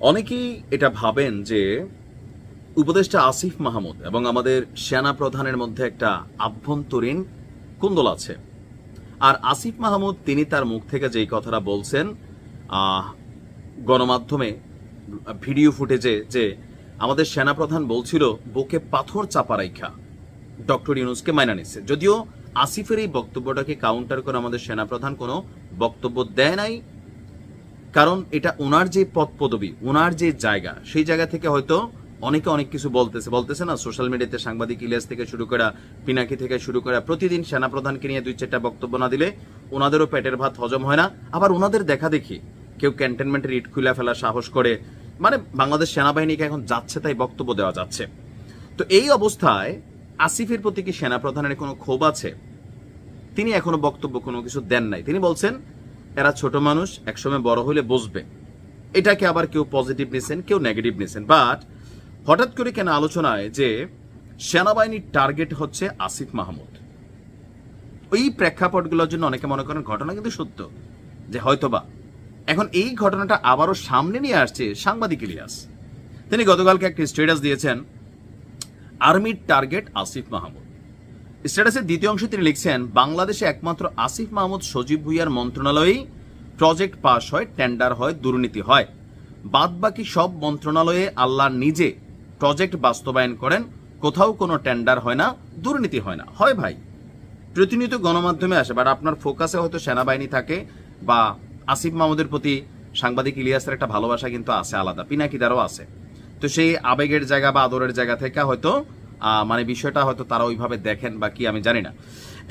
অনেকেই এটা ভাবেন যে উপদেষ্টা আসিফ মাহমুদ এবং আমাদের সেনা প্রধানের মধ্যে একটা আভ্যন্তরীণ কুন্দল আছে। আর আসিফ মাহমুদ, তিনি তার মুখ থেকে যেই কথাটা বলছেন গণমাধ্যমে ভিডিও ফুটেজে যে আমাদের সেনাপ্রধান বলছিল, বুকে পাথর চাপা রাইখা, ডক্টর ইউনুসকে মাইনা নিচ্ছে যদিও আসিফের এই বক্তব্যটাকে কাউন্টার করে আমাদের সেনাপ্রধান কোনো বক্তব্য দেয় নাই। কারণ এটা ওনার যে পদ পদবি ওনার যে জায়গা, সেই জায়গা থেকে হয়তো অনেকে অনেক কিছু বলতেছে। বলতেছে না সোশ্যাল মিডিয়াতে সাংবাদিক ইলিয়াস থেকে শুরু করা, পিনাকি থেকে শুরু করা, প্রতিদিন সেনাপ্রধানকে নিয়ে দুই চারটা বক্তব্য না দিলে ওনাদেরও পেটের ভাত হজম হয় না। আবার ওনাদের দেখা দেখি, কেউ ক্যান্টনমেন্টের ইট খুলে ফেলার সাহস করে মানে বাংলাদেশ সেনাবাহিনীকে এখন যাচ্ছে তাই বক্তব্য দেওয়া যাচ্ছে। তো এই অবস্থায় আসিফের প্রতি কি সেনাপ্রধানের কোনো ক্ষোভ আছে? তিনি এখনও বক্তব্য কোনো কিছু দেন নাই। তিনি বলছেন এরা ছোট মানুষ, একসময় বড় হলে বসবে। এটাকে আবার কেউ পজিটিভ নিছেন, কেউ নেগেটিভ নিছেন। বাট হঠাৎ করে কেন আলোচনায় যে সেনাবাহিনীর টার্গেট হচ্ছে আসিফ মাহমুদ। ওই প্রেক্ষাপটগুলোর জন্য অনেকে মনে করেন ঘটনা কিন্তু সত্য, যে হয়তোবা এখন এই ঘটনাটা আবারও সামনে নিয়ে আসছে সাংবাদিক ইলিয়াস। তিনি গতকালকে একটি স্টেটাস দিয়েছেন আর্মির টার্গেট আসিফ মাহমুদ। স্ট্যাটাসের দ্বিতীয় অংশে তিনি লিখছেন, বাংলাদেশে একমাত্র আসিফ মাহমুদ, সজীব ভুইয়ার মন্ত্রণালয়েই প্রজেক্ট পাস হয়, টেন্ডার হয়, দুর্নীতি হয়। বাদ বাকি সব মন্ত্রণালয়ে আল্লাহ নিজে প্রজেক্ট বাস্তবায়ন করেন, কোথাও কোনো টেন্ডার হয় না, দুর্নীতি হয় না। হয় ভাই, প্রতিনিয়ত গণমাধ্যমে আসে বাট আপনার ফোকাসে হয়তো সেনাবাহিনী থাকে বা আসিফ মাহমুদের প্রতি সাংবাদিক ইলিয়াসের একটা ভালোবাসা কিন্তু আছে আলাদা, পিনাকিদারও আছে। তো সেই আবেগের জায়গা বা আদরের জায়গা থেকে হয়তো মানে বিষয়টা হয়তো তারা ওইভাবে দেখেন বা কি, আমি জানি না।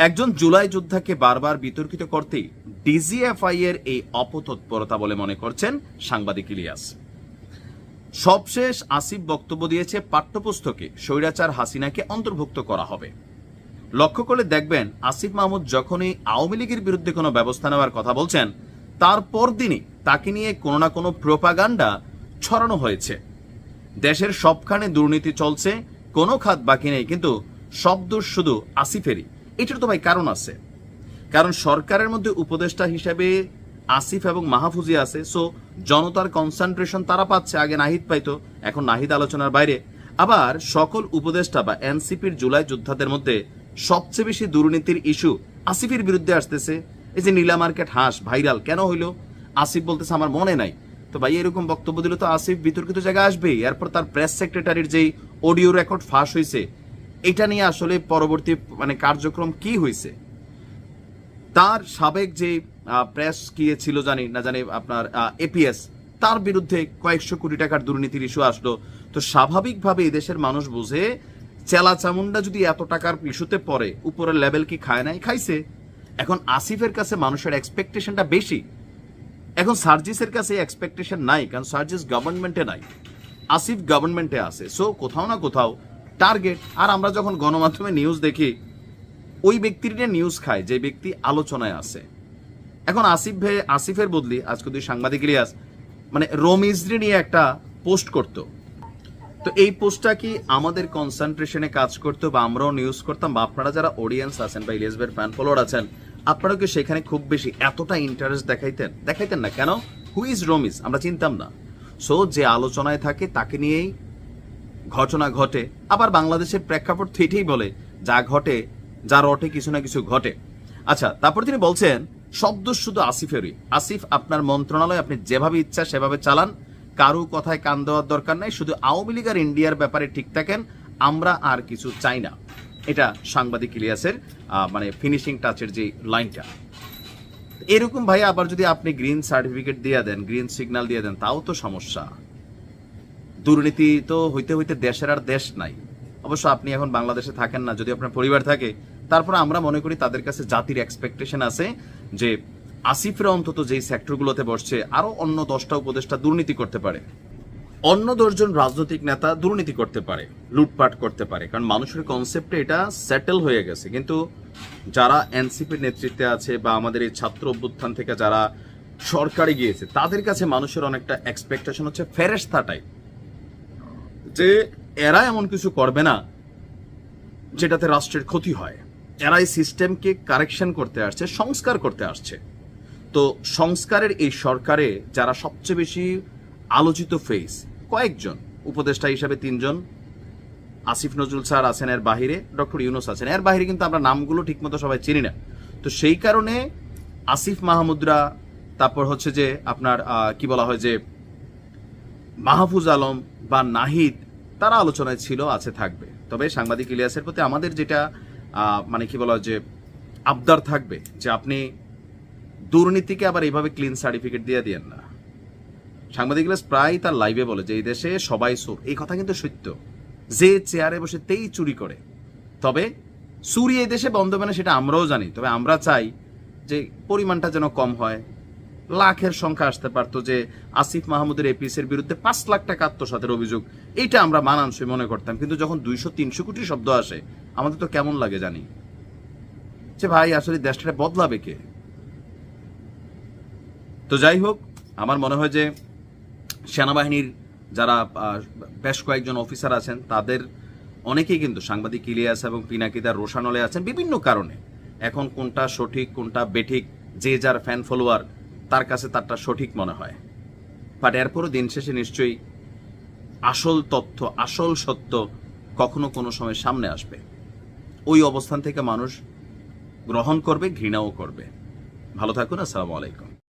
একজন জুলাই যোদ্ধাকে বারবার বিতর্কিত করতেই ডিজিএফআই এর এই অপতৎপরতা বলে মনে করছেন সাংবাদিক ইলিয়াস। সবশেষ আসিফ বক্তব্য দিয়েছে, পাঠ্যপুস্তকে স্বৈরাচার হাসিনাকে অন্তর্ভুক্ত করা হবে। লক্ষ্য করলে দেখবেন, আসিফ মাহমুদ যখনই আওয়ামী লীগের বিরুদ্ধে কোনো ব্যবস্থা নেওয়ার কথা বলছেন তারপর দিনই তাকে নিয়ে কোনো না কোনো প্রোপাগান্ডা ছড়ানো হয়েছে। দেশের সবখানে দুর্নীতি চলছে কোনো খাত বাকি নেই, কিন্তু সব দোষ শুধু আসিফেরই। এটার তো ভাই কারণ আছে। কারণ সরকারের মধ্যে উপদেষ্টা হিসেবে আসিফ এবং মাহফুজি আছে সো জনতার কনসেন্ট্রেশন তারা পাচ্ছে। আগে নাহিদ পাইতো, এখন নাহিদ আলোচনার বাইরে। আবার সকল উপদেষ্টা বা এনসিপির জুলাই যোদ্ধাদের মধ্যে সবচেয়ে বেশি দুর্নীতির ইস্যু আসিফের বিরুদ্ধে আসতেছে। এই যে নীলা মার্কেট হাঁস ভাইরাল কেন হইল? আসিফ বলতেছে, আমার মনে নাই। তো ভাই, এরকম বক্তব্য দিলে তো আসিফ বিতর্কিত জায়গায় আসবেই। এরপর তার প্রেস সেক্রেটারির যেই অডিও রেকর্ড ফাঁস হয়েছে। এটা নিয়ে আসলে পরবর্তী মানে কার্যক্রম কি হয়েছে? তার সাবেক যে প্রেস কি ছিল জানি, না জানি, আপনার এপিএস তার বিরুদ্ধে কয়েকশো কোটি টাকার দুর্নীতির ইস্যু আসলো। তো স্বাভাবিকভাবে এদেশের মানুষ বুঝে, চেলা চামুন্ডা যদি এত টাকার ইস্যুতে পড়ে, উপরের লেভেল কি খায় নাই, খাইছে? এখন আসিফের কাছে মানুষের এক্সপেকটেশনটা বেশি। এখন সার্জিসের কাছে এক্সপেকটেশন নাই, কারণ সার্জিস গভর্নমেন্টে নাই। আসিফ গভর্নমেন্টে আছে। সো কোথাও না কোথাও টার্গেট আর আমরা যখন গণমাধ্যমে নিউজ দেখি, ওই ব্যক্তির নিয়ে নিউজ খায়, যে ব্যক্তি আলোচনায় আছে। এখন আসিফ ভে আসিফের বদলি, আজকে দুই সাংবাদিক ইলিয়াস মানে রমিজরি নিয়ে একটা পোস্ট করতো। তো এই পোস্টটা কি আমাদের কনসেন্ট্রেশনে কাজ করতো বা আমরাও নিউজ করতাম? বা আপনারা যারা অডিয়েন্স আছেন বা ইলিয়াস ভাইয়ের ফ্যান ফলোয়ার আছেন আপনারা কি সেখানে খুব বেশি এতটা ইন্টারেস্ট দেখাইতেন? দেখাইতেন না। কেন? হু ইজ রমিজ আমরা চিনতাম না। সো যে আলোচনায় থাকে তাকে নিয়েই ঘটনা ঘটে। আবার বাংলাদেশের প্রেক্ষাপট এটাই বলে, যা ঘটে, যা রটে কিছু না কিছু ঘটে। আচ্ছা তারপর তিনি বলছেন, শব্দ শুধু আসিফেরই। আসিফ আপনার মন্ত্রণালয় আপনি যেভাবে ইচ্ছা সেভাবে চালান, কারও কথায় কান দেওয়ার দরকার নাই, শুধু আওয়ামী লীগ আর ইন্ডিয়ার ব্যাপারে ঠিক থাকেন, আমরা আর কিছু চাই না। এটা সাংবাদিক ইলিয়াসের মানে ফিনিশিং টাচের যে লাইনটা। এরকম ভাই আবার যদি আপনি গ্রিন সার্টিফিকেট দিয়ে দেন গ্রিন সিগন্যাল দিয়ে দেন, তাও তো সমস্যা। দুর্নীতি তো হইতে হইতে দেশের আর দেশ নাই। অবশ্য আপনি এখন বাংলাদেশে থাকেন না, যদি আপনার পরিবার থাকে, তারপর আমরা মনে করি তাদের কাছে জাতির এক্সপেকটেশন আছে যে আসিফরা অন্তত যেই সেক্টরগুলোতে বসছে, আরও অন্য দশটা উপদেষ্টা দুর্নীতি করতে পারে। অন্য দশজন রাজনৈতিক নেতা দুর্নীতি করতে পারে, লুটপাট করতে পারে, কারণ মানুষের কনসেপ্টে এটা সেটেল হয়ে গেছে। কিন্তু যারা এনসিপির নেতৃত্বে আছে বা আমাদের এই ছাত্র অভ্যুত্থান থেকে যারা সরকারে গিয়েছে, তাদের কাছে মানুষের অনেকটা এক্সপেকটেশন হচ্ছে ফেরেস্তা টাইপ যে এরা এমন কিছু করবে না, যেটাতে রাষ্ট্রের ক্ষতি হয়। এরা এই সিস্টেমকে কারেকশন করতে আসছে, সংস্কার করতে আসছে। তো সংস্কারের এই সরকারে যারা সবচেয়ে বেশি আলোচিত ফেস কয়েকজন উপদেষ্টা হিসাবে তিনজন, আসিফ নজরুল স্যার আছেন এর বাহিরে, ডক্টর ইউনুস আছেন। এর বাহিরে কিন্তু আমরা নামগুলো ঠিকমতো সবাই চিনি না। তো সেই কারণে আসিফ মাহমুদরা, তারপর হচ্ছে যে আপনার কি বলা হয় যে মাহফুজ আলম বা নাহিদ, তারা আলোচনায় ছিল, আছে, থাকবে। তবে সাংবাদিক ইলিয়াসের প্রতি আমাদের যেটা মানে কি বলা হয় যে আবদার থাকবে, যে আপনি দুর্নীতিকে আবার এইভাবে ক্লিন সার্টিফিকেট দিয়ে দিয়েন না। সাংবাদিক প্রায় তার লাইভে বলে যে, এই দেশে সবাই চোর। এই কথা কিন্তু সত্য। যে চেয়ারে বসে তেই চুরি করে। তবে চুরি এই দেশে বন্ধ হবে না সেটা আমরাও জানি। তবে আমরা চাই যে পরিমাণটা যেন কম হয়। লাখের সংখ্যা আসতে পারতো যে আসিফ মাহমুদের এপিসের বিরুদ্ধে পাঁচ লাখ টাকা আত্মসাতের অভিযোগ, এটা আমরা মানানসই মনে করতাম। কিন্তু যখন দুইশো, তিনশো কোটি শব্দ আসে, আমাদের তো কেমন লাগে জানি। যে ভাই, আসলে দেশটা বদলাবে কে? তো যাই হোক, আমার মনে হয় যে সেনাবাহিনীর যারা বেশ কয়েকজন অফিসার আছেন, তাদের অনেকেই কিন্তু সাংবাদিক ইলিয়াস এবং পিনাকিদার রোশানলে আছেন বিভিন্ন কারণে। এখন কোনটা সঠিক, কোনটা বেঠিক, যে যার ফ্যান ফলোয়ার তার কাছে তারটা সঠিক মনে হয়। বাট এরপরও দিন শেষে নিশ্চয়ই আসল তথ্য, আসল সত্য কখনো কোনো সময় সামনে আসবে। ওই অবস্থান থেকে মানুষ গ্রহণ করবে, ঘৃণাও করবে। ভালো থাকুন, আসসালামু আলাইকুম।